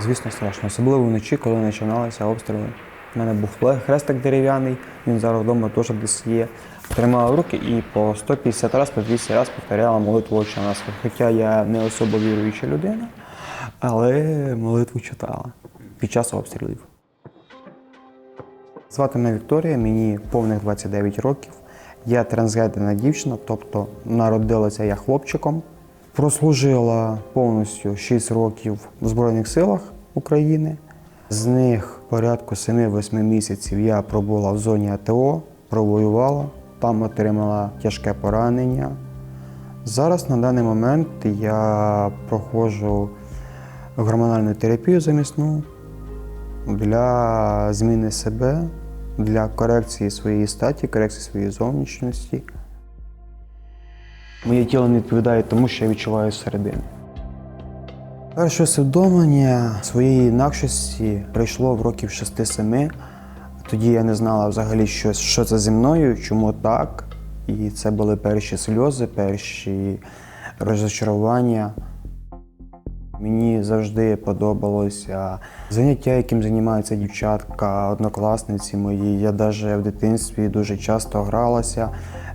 Звісно, страшно, особливо вночі, коли починалися обстріли. У мене був хрестик дерев'яний, він зараз вдома теж десь є. Тримала руки і по 150 разів, по 200 разів повторяла молитву «Отче наш». Хоча я не особо віруюча людина, але молитву читала під час обстрілів. Звати мене Вікторія, мені повних 29 років. Я трансгендерна дівчина, тобто народилася я хлопчиком. Прослужила повністю 6 років в Збройних силах України. З них порядку 7-8 місяців я пробула в зоні АТО, провоювала, там отримала тяжке поранення. Зараз на даний момент я проходжу гормональну терапію замісну для зміни себе, для корекції своєї статі, корекції своєї зовнішності. Моє тіло не відповідає тому, що я відчуваю зсередини. Перше усвідомлення своєї інакшості прийшло в років 6-7. Тоді я не знала взагалі, що, що це зі мною, чому так. І це були перші сльози, перші розчарування. Мені завжди подобалося заняття, яким займаються дівчатка, однокласниці мої. Я навіть в дитинстві дуже часто гралася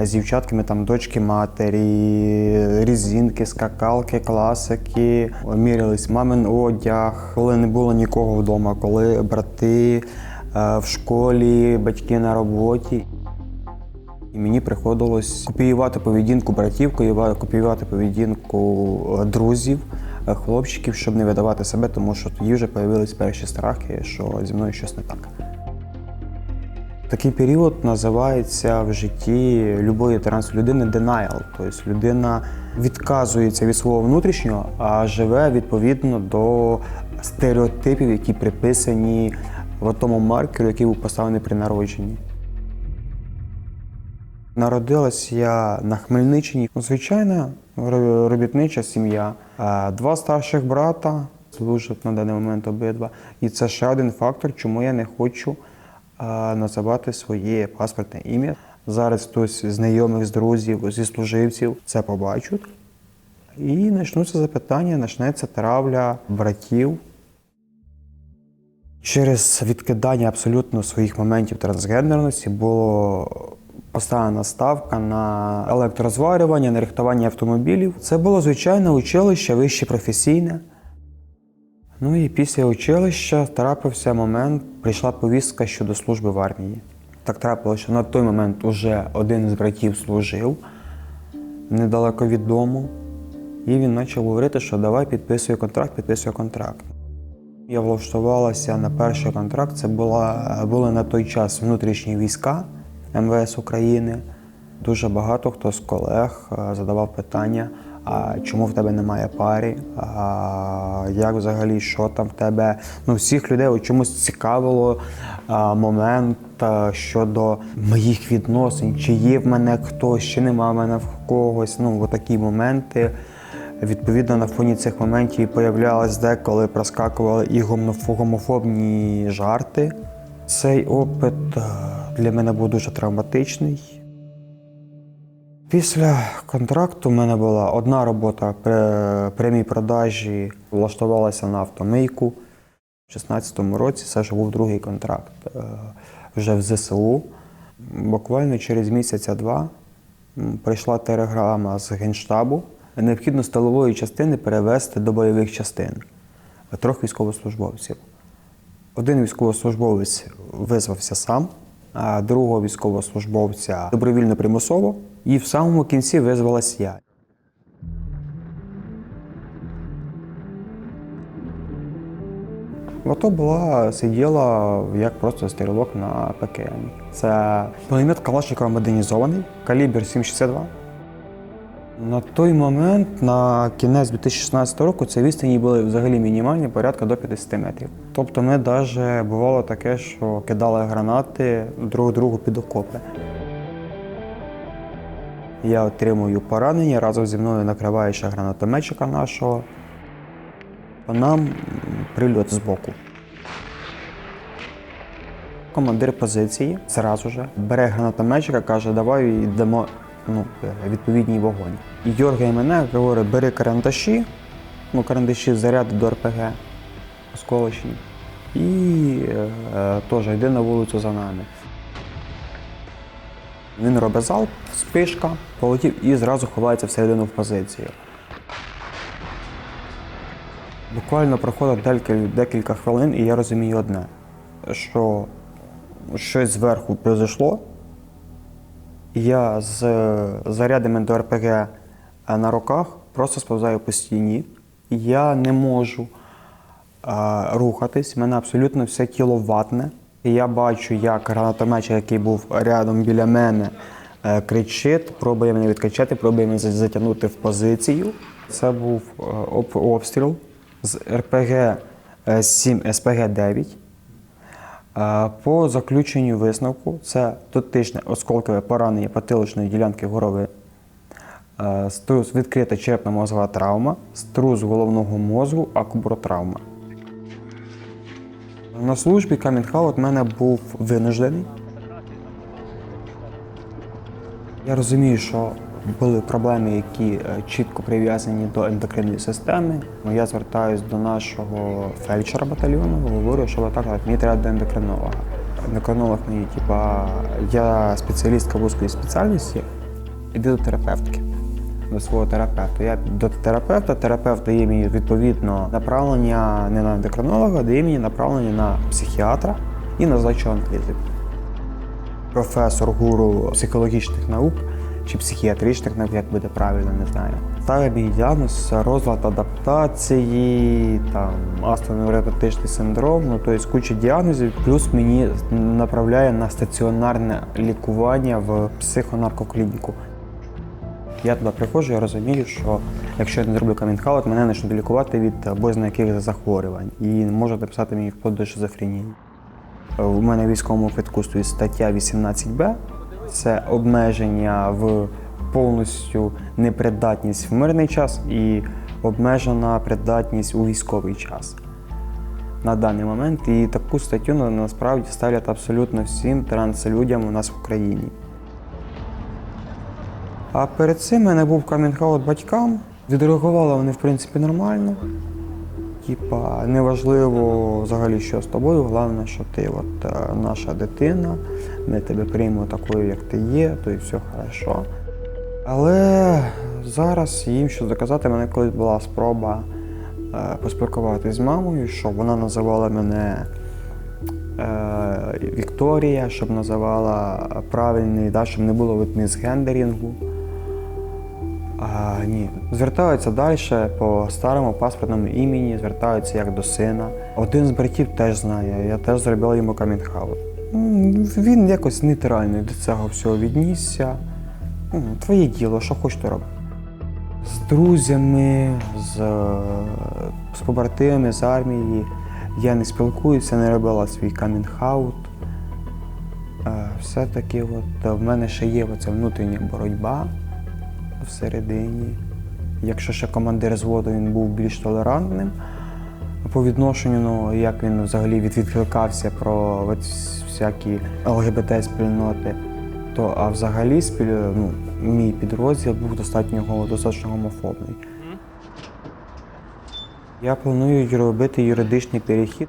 з дівчатками, там дочки матері, різинки, скакалки, класики. Мірялись мамин одяг, коли не було нікого вдома, коли брати е, в школі, батьки на роботі. І мені приходилось копіювати поведінку братів, копіюва- копіювати поведінку е, друзів, хлопчиків, щоб не видавати себе, тому що тоді вже з'явились перші страхи, що зі мною щось не так. Такий період називається в житті любої транслюдини denial. Тобто людина відказується від свого внутрішнього, а живе відповідно до стереотипів, які приписані в тому маркеру, який був поставлений при народженні. Народилась я на Хмельниччині. Ну, Звичайна ро- робітнича сім'я. Е, Два старших брата служать на даний момент обидва. І це ще один фактор, чому я не хочу е, називати своє паспортне ім'я. Зараз хтось з знайомих, з друзів, зі служивців це побачать. І почнуться запитання, почнеться травля братів. Через відкидання абсолютно своїх моментів трансгендерності було поставлена ставка на електрозварювання, на рихтування автомобілів. Це було звичайне училище, вище професійне. Ну і після училища трапився момент, прийшла повістка щодо служби в армії. Так трапилося, що на той момент уже один з братів служив недалеко від дому. І він почав говорити, що давай підписуй контракт, підписуй контракт. Я влаштувалася на перший контракт. Це була, були на той час внутрішні війська МВС України. Дуже багато хто з колег е, задавав питання: а чому в тебе немає парі? А як взагалі, що там в тебе? Ну, всіх людей от чомусь цікавило момент а, щодо моїх відносин, чи є в мене хтось, чи нема в мене в когось. Ну, такі моменти. Відповідно, на фоні цих моментів появлялись деколи проскакували і гомофобні жарти. Цей опит е, для мене був дуже травматичний. Після контракту в мене була одна робота при прямій продажі, влаштувалася на автомийку. У 2016 році це вже був другий контракт е, вже в ЗСУ. Буквально через місяця-два прийшла телеграма з Генштабу. Необхідно з тилової частини перевести до бойових частин трьох військовослужбовців. Один військовослужбовець визвався сам, другого військовослужбовця добровільно примусово, і в самому кінці визвалась я. В АТО була, сиділа як просто стрілок на ПКМ. Це пулемет Калашникова модернізований, калібр 7,62. На той момент, на кінець 2016 року, ці відстані були взагалі мінімальні, порядка до 50 метрів. Тобто ми навіть бувало таке, що кидали гранати друг другу під окопи. Я отримую поранення, разом зі мною накриває ще гранатометчика нашого. По нам прильот збоку. Командир позиції зразу же бере гранатометчика, каже, давай йдемо ну, е, відповідній вогонь. І дергає мене, говорить, бери карандаші, ну, карандаші заряди до РПГ. осколочні. І е, теж йде на вулицю за нами. Він робить залп, спишка, полетів і зразу ховається всередину в позицію. Буквально проходить декілька хвилин, і я розумію одне, що щось зверху произошло. Я з зарядами до РПГ на руках просто сповзаю по стіні. Я не можу а, рухатись, в мене абсолютно все тіло ватне. І я бачу, як гранатометчик, який був рядом біля мене, е, кричить, пробує мене відкачати, пробує мене затягнути в позицію. Це був е, об- обстріл з РПГ 7 СПГ 9. По заключенню висновку це дотичне осколкове поранення потиличної ділянки голови, е, струс відкрита черепно-мозгова травма, струс головного мозку, акубротравма. На службі Камінхаут мене був винуждений. Я розумію, що були проблеми, які е, чітко прив'язані до ендокринної системи. Ну, Я звертаюся до нашого фельдшера батальйону, говорю, що так, мені треба до ендокринолога. Ендокринолог мені, типа, я спеціалістка вузької спеціальності, іди до терапевтки. До свого терапевта. Я до терапевта, терапевт дає мені відповідно направлення не на ендокринолога, дає мені направлення на психіатра і на здачу аналізів професор гуру психологічних наук чи психіатричних наук, як буде правильно, не знаю. Ставив мій діагноз розлад адаптації, там астроневротичний синдром, ну тобто куча діагнозів, плюс мені направляє на стаціонарне лікування в психонаркоклініку. Я туди приходжу, я розумію, що якщо я не зроблю камінхаут, мене почнуть лікувати від бозна яких захворювань і можуть написати мені вплоть до шизофренії. У мене в військовому квитку стоїть стаття 18Б. Це обмеження в повністю непридатність в мирний час і обмежена придатність у військовий час на даний момент. І таку статтю насправді ставлять абсолютно всім транслюдям у нас в Україні. А перед цим мене був камінг-аут батькам. Відреагували вони, в принципі, нормально. Типа, неважливо взагалі, що з тобою, головне, що ти от е, наша дитина, ми тебе приймемо такою, як ти є, то і все хорошо. Але зараз їм що доказати, мене колись була спроба е, поспілкуватися з мамою, щоб вона називала мене е, Вікторія, щоб називала правильний, да, щоб не було от місгендерінгу. А, ні, звертаються далі по старому паспортному імені, звертаються як до сина. Один з братів теж знає, я теж зробив йому камінг-хаут. Він якось нейтрально до цього всього віднісся. Твоє діло, що хочеш то роби. З друзями, з, з побратимами з армії я не спілкуюся, не робила свій камінг-хаут. Е, Все-таки от, в мене ще є оця внутрішня боротьба всередині. Якщо ще командир зводу він був більш толерантним по відношенню, ну як він взагалі від- відкликався про всякі ЛГБТ-спільноти, то а взагалі спіль, ну, мій підрозділ був достатньо, достатньо гомофобний. Я планую робити юридичний перехід.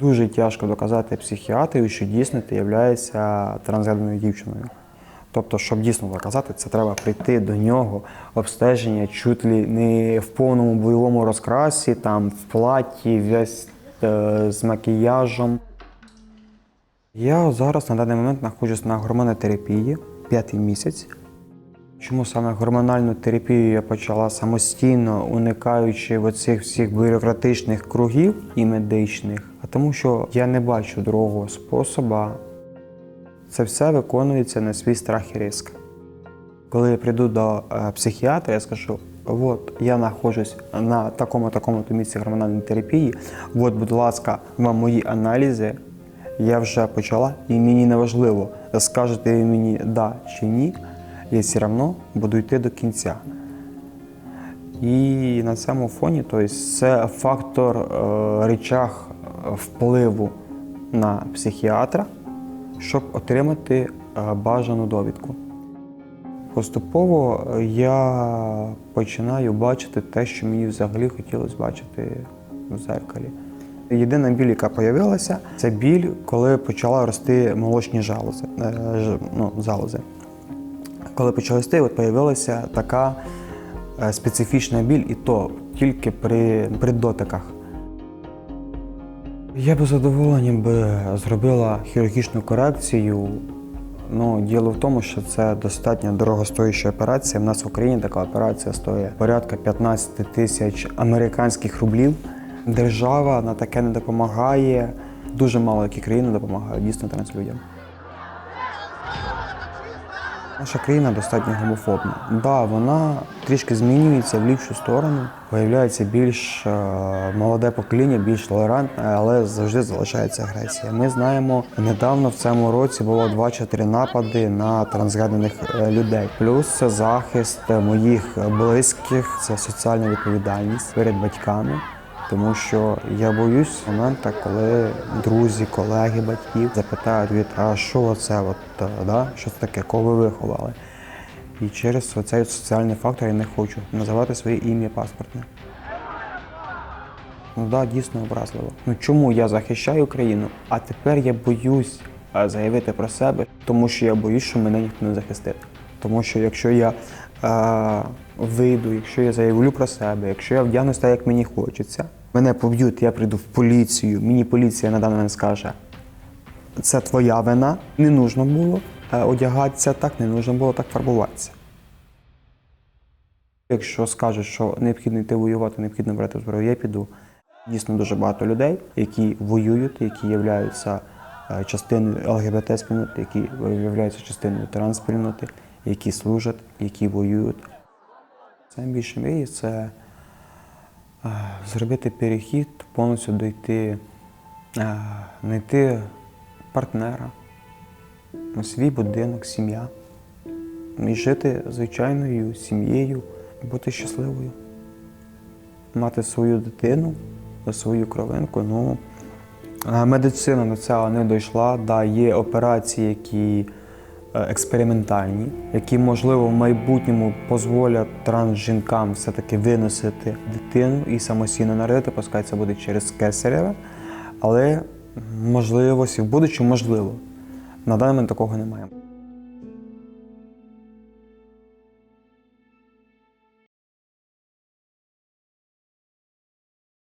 Дуже тяжко доказати психіатрію, що дійсно ти являєшся трансгендерною дівчиною. Тобто, щоб дійсно доказати, це треба прийти до нього, обстеження чуть ли не в повному бойовому розкрасі, там в платі, весь е, з макіяжем. Я зараз на даний момент знаходжусь на гормонотерапії п'ятий місяць. Чому саме гормональну терапію я почала самостійно, уникаючи оцих всіх бюрократичних кругів і медичних? А тому, що я не бачу другого способу. Це все виконується на свій страх і риск. Коли я прийду до е, психіатра, я скажу: от я знаходжусь на такому такому місці гормональної терапії. От, будь ласка, вам мої аналізи. Я вже почала, і мені не важливо, скажете ви мені да чи ні, я все одно буду йти до кінця. І на цьому фоні, тобто, це фактор е, речах е, впливу на психіатра, щоб отримати е, бажану довідку. Поступово е, я починаю бачити те, що мені взагалі хотілося бачити в зеркалі. Єдина біль, яка з'явилася, це біль, коли почала рости молочні жалози, е, ну, залози. Коли почали рости, от з'явилася така специфічна біль, і то тільки при, при дотиках. Я би задоволенням би зробила хірургічну корекцію. Ну, діло в тому, що це достатньо дорогостояща операція. У нас в Україні така операція стоїть порядка 15 тисяч американських рублів. Держава на таке не допомагає. Дуже мало які країни допомагають дійсно транслюдям. Наша країна достатньо гомофобна. Да, вона трішки змінюється в ліпшу сторону. Появляється більш е, молоде покоління, більш толерантне, але завжди залишається агресія. Ми знаємо, недавно в цьому році було два чи три напади на трансгендерних е, людей. Плюс це захист моїх близьких, це соціальна відповідальність перед батьками. Тому що я боюсь моменту, коли друзі, колеги, батьків запитають від а що це, от, е, да? що це таке, кого ви виховали. І через цей соціальний фактор я не хочу називати своє ім'я паспортне. Ну да, дійсно образливо. Ну чому я захищаю країну, а тепер я боюсь е, заявити про себе, тому що я боюсь, що мене ніхто не захистить. Тому що якщо я вийду, якщо я заявлю про себе, якщо я вдягнусь так, як мені хочеться, мене поб'ють, я прийду в поліцію, мені поліція на даний момент скаже, це твоя вина, не нужно було е, одягатися так, не нужно було так фарбуватися. Якщо скажуть, що необхідно йти воювати, необхідно брати зброю, я піду. Дійсно дуже багато людей, які воюють, які являються е, частиною ЛГБТ-спільноти, які являються частиною транспільноти, які служать, які воюють. Це більше мрії це е, зробити перехід, повністю дойти, е, знайти партнера, свій будинок, сім'я. І жити звичайною сім'єю, бути щасливою, мати свою дитину, свою кровинку. Ну, медицина до цього не дійшла. Да, є операції, які е, експериментальні, які, можливо, в майбутньому дозволять трансжінкам все-таки виносити дитину і самостійно народити, пускай це буде через кесареве, але можливості в будучому можливо. На даний момент такого немає.